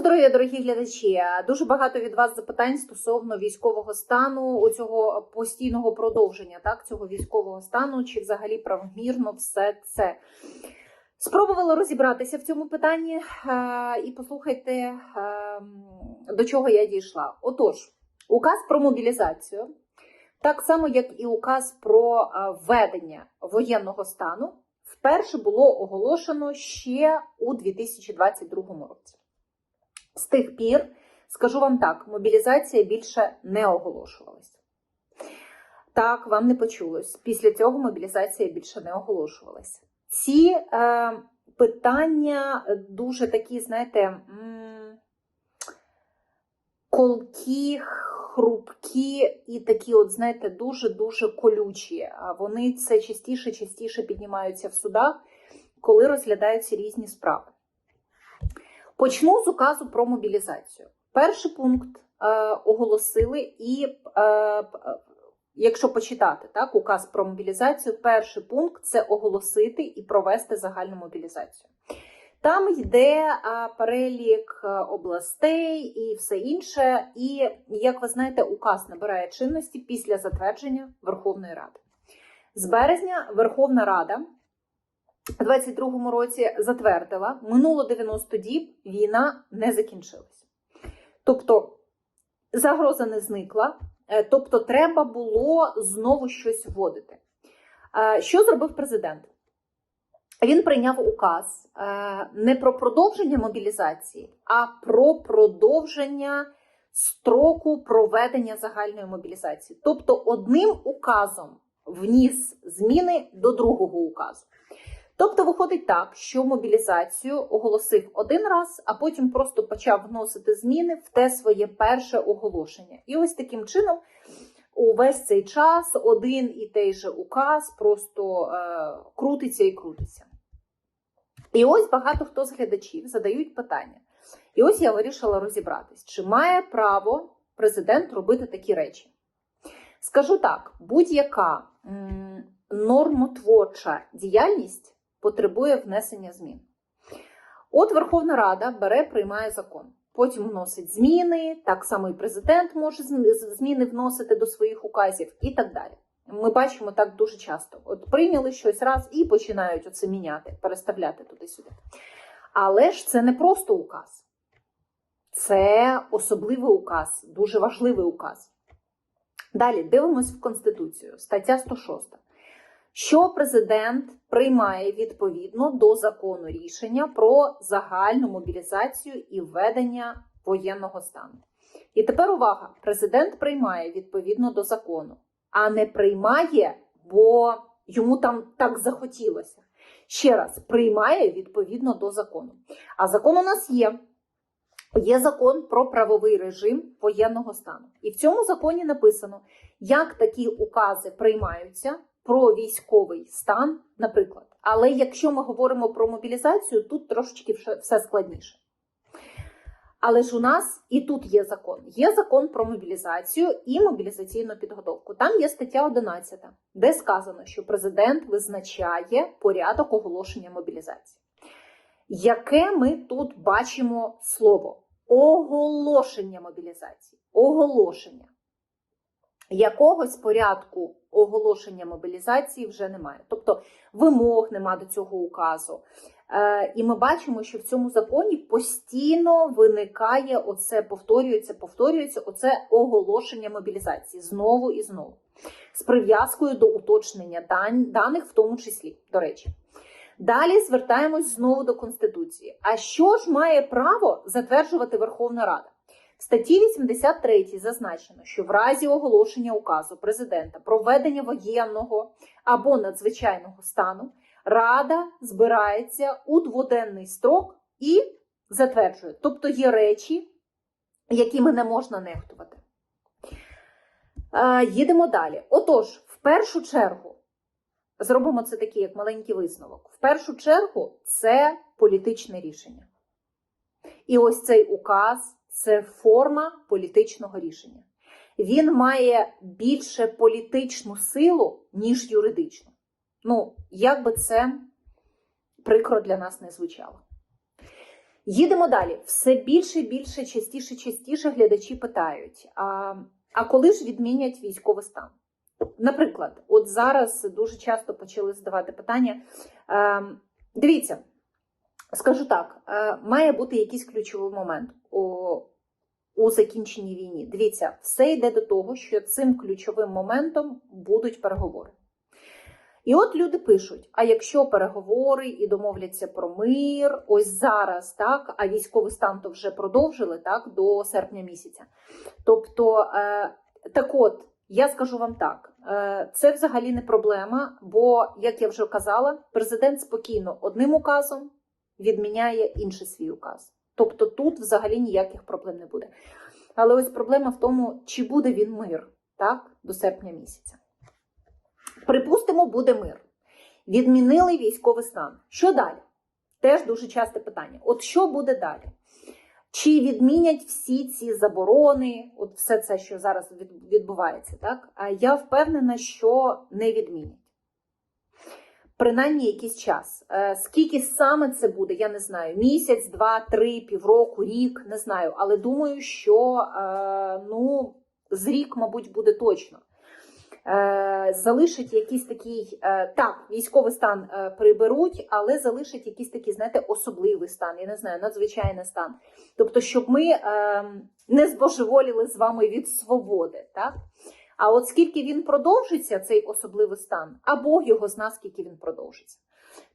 здоров'я, дорогі глядачі! Дуже багато від вас запитань стосовно військового стану, оцього постійного продовження так, цього військового стану, чи взагалі правомірно все це. Спробувала розібратися в цьому питанні е, і послухайте, е, до чого я дійшла. Отож, указ про мобілізацію, так само як і указ про е, введення воєнного стану, вперше було оголошено ще у 2022 році. З тих пір, скажу вам так, мобілізація більше не оголошувалась. Так, вам не почулось. Після цього мобілізація більше не оголошувалась. Ці е, питання дуже такі, знаєте, колкі, хрупкі і такі, от, знаєте, дуже-дуже колючі. Вони це частіше частіше піднімаються в судах, коли розглядаються різні справи. Почну з указу про мобілізацію. Перший пункт е, оголосили, і е, е, якщо почитати так, указ про мобілізацію, перший пункт це оголосити і провести загальну мобілізацію. Там йде е, перелік областей і все інше. І, як ви знаєте, указ набирає чинності після затвердження Верховної Ради. З березня Верховна Рада 22-му році затвердила, минуло 90 діб, війна не закінчилась. Тобто загроза не зникла, е, тобто треба було знову щось вводити. Е, Що зробив президент? Він прийняв указ е, не про продовження мобілізації, а про продовження строку проведення загальної мобілізації. Тобто, одним указом вніс зміни до другого указу. Тобто виходить так, що мобілізацію оголосив один раз, а потім просто почав вносити зміни в те своє перше оголошення. І ось таким чином увесь цей час один і той же указ просто е, крутиться і крутиться. І ось багато хто з глядачів задають питання. І ось я вирішила розібратись, чи має право президент робити такі речі. Скажу так: будь-яка нормотворча діяльність потребує внесення змін. От Верховна Рада бере, приймає закон. Потім вносить зміни, так само і президент може зміни вносити до своїх указів і так далі. Ми бачимо так дуже часто. От прийняли щось раз і починають оце міняти, переставляти туди-сюди. Але ж це не просто указ, це особливий указ, дуже важливий указ. Далі дивимось в Конституцію, стаття 106 що президент приймає відповідно до закону рішення про загальну мобілізацію і введення воєнного стану. І тепер увага: президент приймає відповідно до закону, а не приймає, бо йому там так захотілося. Ще раз, приймає відповідно до закону. А закон у нас є. Є закон про правовий режим воєнного стану. І в цьому законі написано, як такі укази приймаються про військовий стан, наприклад. Але якщо ми говоримо про мобілізацію, тут трошечки все складніше. Але ж у нас і тут є закон. Є закон про мобілізацію і мобілізаційну підготовку. Там є стаття 11, де сказано, що президент визначає порядок оголошення мобілізації. Яке ми тут бачимо слово? Оголошення мобілізації. Оголошення. Якогось порядку оголошення мобілізації вже немає. Тобто вимог нема до цього указу. Е, І ми бачимо, що в цьому законі постійно виникає оце, повторюється, повторюється оце оголошення мобілізації знову і знову. З прив'язкою до уточнення даних, в тому числі, до речі. Далі звертаємось знову до Конституції. А що ж має право затверджувати Верховна Рада? В статті 83 зазначено, що в разі оголошення указу президента про введення воєнного або надзвичайного стану Рада збирається у дводенний строк і затверджує. Тобто є речі, якими не можна нехтувати. Е, їдемо далі. Отож, в першу чергу, зробимо це такий як маленький висновок. В першу чергу це політичне рішення. І ось цей указ це форма політичного рішення. Він має більше політичну силу, ніж юридичну. Ну, як би це прикро для нас не звучало. Їдемо далі. Все більше і більше, частіше, частіше глядачі питають: а, а коли ж відмінять військовий стан? Наприклад, от зараз дуже часто почали задавати питання. Е, дивіться, скажу так: е, має бути якийсь ключовий момент у, у закінченні війни. Дивіться, все йде до того, що цим ключовим моментом будуть переговори. І от люди пишуть: а якщо переговори і домовляться про мир, ось зараз, так, а військовий стан то вже продовжили так, до серпня місяця. Тобто, е, так от, я скажу вам так: е, це взагалі не проблема, бо, як я вже казала, президент спокійно одним указом відміняє інший свій указ. Тобто тут взагалі ніяких проблем не буде. Але ось проблема в тому, чи буде він мир так, до серпня місяця. Припустимо, буде мир. Відмінили військовий стан. Що далі? Теж дуже часте питання. От що буде далі? Чи відмінять всі ці заборони, от все це, що зараз відбувається, так? А я впевнена, що не відмінять. Принаймні якийсь час. Е, Скільки саме це буде, я не знаю. Місяць, два, три, півроку, рік, не знаю. Але думаю, що е, ну, з рік, мабуть, буде точно. Е, Залишить якийсь такий, так, військовий стан приберуть, але залишить якийсь такий, знаєте, особливий стан, я не знаю, надзвичайний стан. Тобто, щоб ми е, не збожеволіли з вами від свободи. Так? А от скільки він продовжиться, цей особливий стан, а Бог його зна, скільки він продовжиться.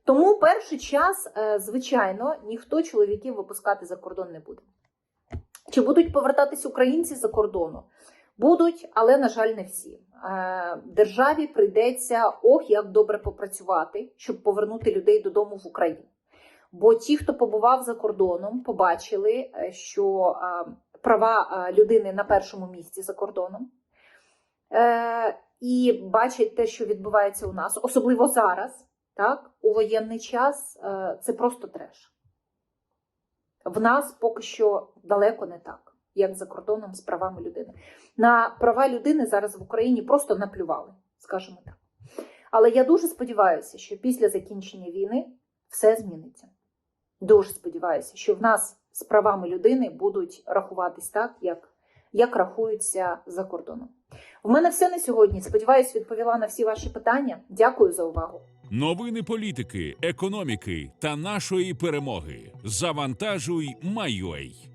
Тому перший час, е, звичайно, ніхто чоловіків випускати за кордон не буде. Чи будуть повертатись українці за кордону? Будуть, але, на жаль, не всі. Е, Державі прийдеться ох, як добре попрацювати, щоб повернути людей додому в Україну. Бо ті, хто побував за кордоном, побачили, е, що права людини на першому місці за кордоном. Е, І бачать те, що відбувається у нас, особливо зараз, так, у воєнний час, е, це просто треш. В нас поки що далеко не так, як за кордоном з правами людини. На права людини зараз в Україні просто наплювали, скажімо так. Але я дуже сподіваюся, що після закінчення війни все зміниться. Дуже сподіваюся, що в нас з правами людини будуть рахуватись так, як, як рахуються за кордоном. У мене все на сьогодні. Сподіваюсь, відповіла на всі ваші питання. Дякую за увагу. Новини політики, економіки та нашої перемоги. Завантажуй, Майой.